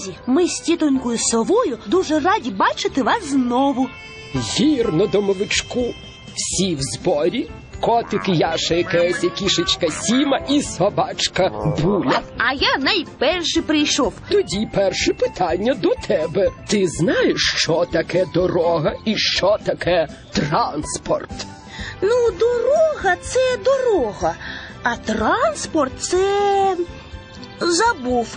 Друзі! Ми з тітонькою совою дуже раді бачити вас знову. Вірно, домовичку. Всі в зборі. Котик Яша Кеся, кішечка Сіма і собачка Буля. А я найперший прийшов. Тоді перше питання до тебе. Ти знаєш, що таке дорога і що таке транспорт? Ну, дорога це дорога, а транспорт це. забув.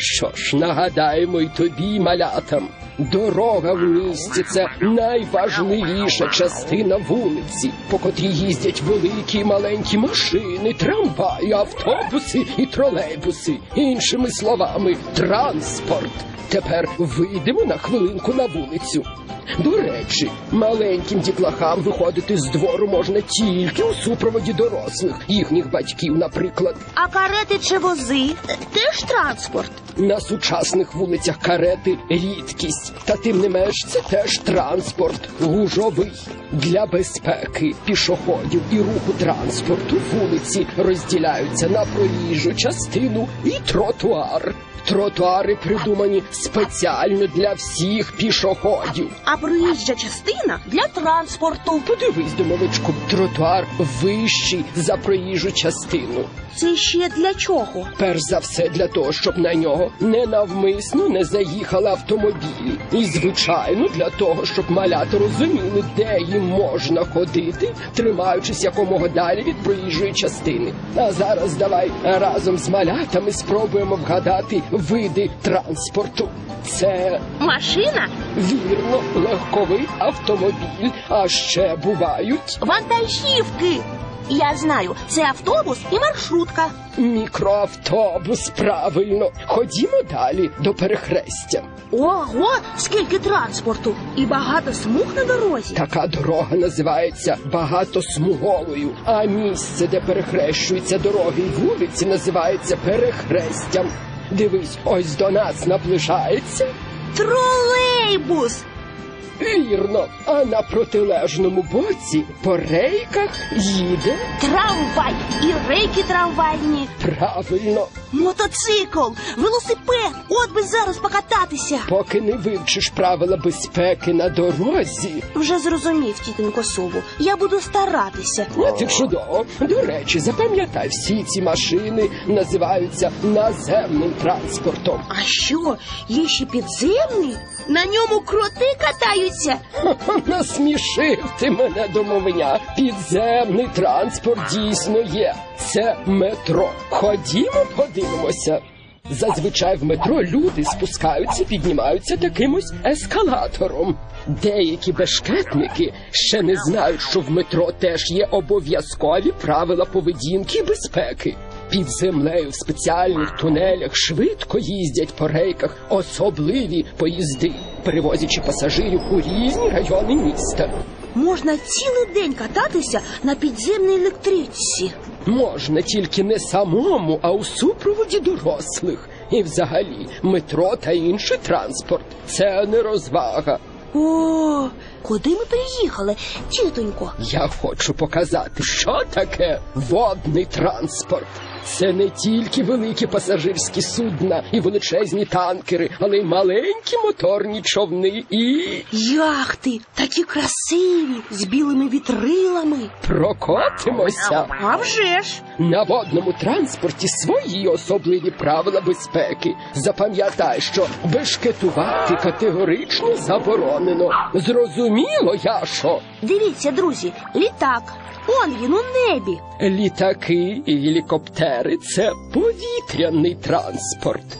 Що ж, нагадаємо й тобі, малятам. Дорога в місті це найважливіша частина вулиці, по котрій їздять великі і маленькі машини, трамваї, автобуси і тролейбуси. Іншими словами, транспорт. Тепер вийдемо на хвилинку на вулицю. До речі, маленьким дітлахам виходити з двору можна тільки у супроводі дорослих, їхніх батьків, наприклад. А карети чи вози теж транспорт. На сучасних вулицях карети рідкість, та тим не менш це теж транспорт гужовий. Для безпеки пішоходів і руху транспорту вулиці розділяються на проїжджу частину і тротуар. Тротуари придумані спеціально для всіх пішоходів. А проїжджа частина для транспорту. Подивись, домовичку, тротуар вищий за проїжджу частину. Це ще для чого? Перш за все для того, щоб на нього ненавмисно не заїхали автомобілі. І, звичайно, для того, щоб малята розуміли, де їм можна ходити, тримаючись якомога далі від проїжджої частини. А зараз давай разом з малятами спробуємо вгадати види транспорту. Це Машина, вірно легковий автомобіль, а ще бувають вантажівки. Я знаю, це автобус і маршрутка. мікроавтобус. Правильно, ходімо далі до перехрестя. Ого, скільки транспорту! І багато смуг на дорозі. Така дорога називається багатосмуговою, а місце, де перехрещуються дороги і вулиці, називається перехрестям. Дивись, ось до нас наближається. Тролейбус! Вірно, а на протилежному боці по рейках їде Трамвай і рейки трамвайні, правильно, мотоцикл, велосипед. От би зараз покататися. поки не вивчиш правила безпеки на дорозі. Вже зрозумів, тітонько сову. Я буду старатися. А ти чудово. До речі, запам'ятай, всі ці машини називаються наземним транспортом. А що, є ще підземний? На ньому кроти катаються. Ха-ха, Насмішив ти мене домовня. Підземний транспорт дійсно є. Це метро. Ходімо, подивимося. Зазвичай в метро люди спускаються, піднімаються таким ось ескалатором. Деякі бешкетники ще не знають, що в метро теж є обов'язкові правила поведінки і безпеки. Під землею в спеціальних тунелях швидко їздять по рейках особливі поїзди, перевозячи пасажирів у різні райони міста. Можна цілий день кататися на підземній електричці. Можна тільки не самому, а у супроводі дорослих. І взагалі метро та інший транспорт це не розвага. О, куди ми приїхали, тітонько? Я хочу показати, що таке водний транспорт. Це не тільки великі пасажирські судна і величезні танкери, але й маленькі моторні човни і Яхти такі красиві, з білими вітрилами. прокотимося. А вже ж. На водному транспорті свої особливі правила безпеки. Запам'ятай, що бешкетувати категорично заборонено. Зрозуміло, Яшо? Дивіться, друзі, літак. Он він у небі. Літаки і гелікоптери це повітряний транспорт.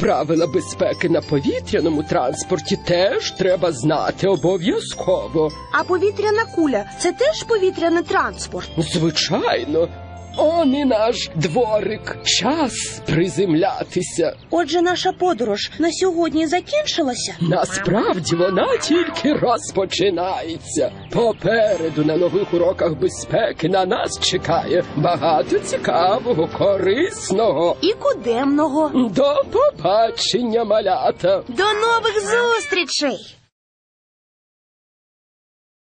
Правила безпеки на повітряному транспорті теж треба знати обов'язково. А повітряна куля це теж повітряний транспорт. Звичайно, он і наш дворик. Час приземлятися. Отже, наша подорож на сьогодні закінчилася. Насправді вона тільки розпочинається. Попереду на нових уроках безпеки на нас чекає багато цікавого, корисного. І кудемного. До побачення, малята! До нових зустрічей!